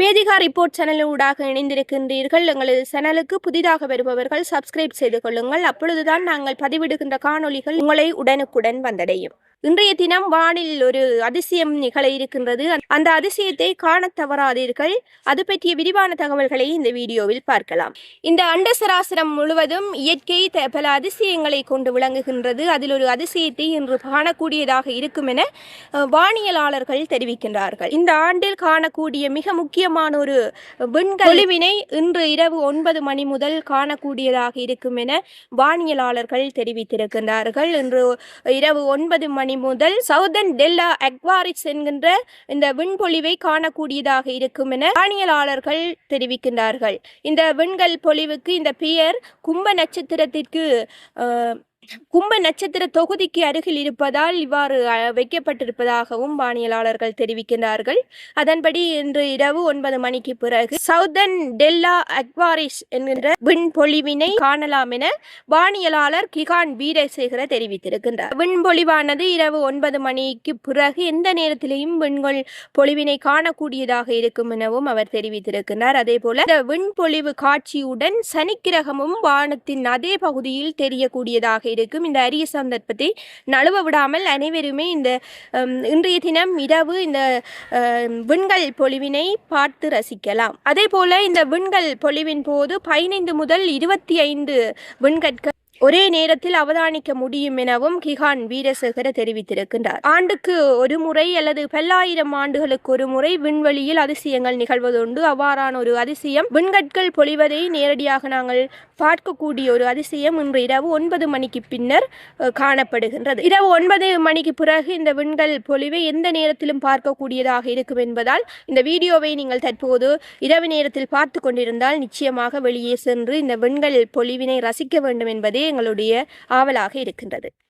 Vedika report channel ஊடாக இணைந்திருக்கின்றீர்கள். எங்களது சேனலுக்கு புதிதாக வருபவர்கள் சப்ஸ்கிரைப் செய்து கொள்ளுங்கள். அப்பொழுதுதான் நாங்கள் பதிவிடுகின்ற காணொளிகள் உங்களை உடனுக்குடன் வந்தடையும். இன்றைய தினம் வானில் ஒரு அதிசயம் நிகழ இருக்கின்றது. அந்த அதிசயத்தை காணத் தவறாதீர்கள். அது பற்றிய விரிவான தகவல்களை இந்த வீடியோவில் பார்க்கலாம். இந்த அண்டசராசரம் முழுவதும் இயற்கை த- பல அதிசயங்களை கொண்டு விளங்குகின்றது. அதில் ஒரு அதிசயத்தை இன்று காணக்கூடியதாக இருக்கும் என வானியலாளர்கள் தெரிவிக்கின்றார்கள். இந்த ஆண்டில் காணக்கூடிய மிக முக்கியமான ஒரு விண்கழிவினை இன்று இரவு ஒன்பது மணி முதல் காணக்கூடியதாக இருக்கும் என வானியலாளர்கள் தெரிவித்திருக்கின்றார்கள். இன்று இரவு ஒன்பது மணி முதல் சவுதன் டெல்லா அக்வாரிஸ் என்கின்ற இந்த விண்பொழிவை காணக்கூடியதாக இருக்கும் என வானியலாளர்கள் தெரிவிக்கின்றார்கள். இந்த விண்கல் பொழிவுக்கு இந்த பெயர் கும்ப நட்சத்திரத்திற்கு கும்ப நட்சத்திர தொகுதிக்கு அருகில் இருப்பதால் இவ்வாறு வைக்கப்பட்டிருப்பதாகவும் வானியலாளர்கள் தெரிவிக்கின்றார்கள். அதன்படி இன்று இரவு ஒன்பது மணிக்கு பிறகு சவுதன் டெல்லா அக்வாரிஸ் என்கின்ற விண்பொழிவினை காணலாம் என வானியலாளர் கிகான் வீரசேகர தெரிவித்திருக்கின்றார். விண்பொழிவானது இரவு ஒன்பது மணிக்கு பிறகு எந்த நேரத்திலேயும் விண்கொள் பொழிவினை காணக்கூடியதாக இருக்கும் எனவும் அவர் தெரிவித்திருக்கின்றார். அதே போல இந்த விண்பொழிவு காட்சியுடன் சனிக்கிரகமும் வானத்தின் அதே பகுதியில் தெரியக்கூடியதாக இருக்கும் இந்த அரிய சந்தர்ப்பத்தை நழுவ விடாமல் அனைவருமே இந்த இன்றைய தினம் இரவு இந்த விண்கல் பொழிவினை பார்த்து ரசிக்கலாம். அதே போல இந்த விண்கல் பொழிவின் போது பதினைந்து முதல் இருபத்தி ஐந்து விண்கற்கள் ஒரே நேரத்தில் அவதானிக்க முடியும் எனவும் கிஹான் வீரசேகர தெரிவித்திருக்கின்றார். ஆண்டுக்கு ஒரு முறை அல்லது பல்லாயிரம் ஆண்டுகளுக்கு ஒரு முறை விண்வெளியில் அதிசயங்கள் நிகழ்வதுண்டு. அவ்வாறான ஒரு அதிசயம் விண்கற்கள் பொழிவதை நேரடியாக நாங்கள் பார்க்கக்கூடிய ஒரு அதிசயம் இன்று இரவு ஒன்பது மணிக்கு பின்னர் காணப்படுகின்றது. இரவு ஒன்பது மணிக்கு பிறகு இந்த விண்கல் பொழிவை எந்த நேரத்திலும் பார்க்கக்கூடியதாக இருக்கும் என்பதால் இந்த வீடியோவை நீங்கள் தற்போது இரவு நேரத்தில் பார்த்து கொண்டிருந்தால் நிச்சயமாக வெளியே சென்று இந்த விண்கல் பொழிவினை ரசிக்க வேண்டும் என்பதே எங்களுடைய ஆவலாக இருக்கின்றது.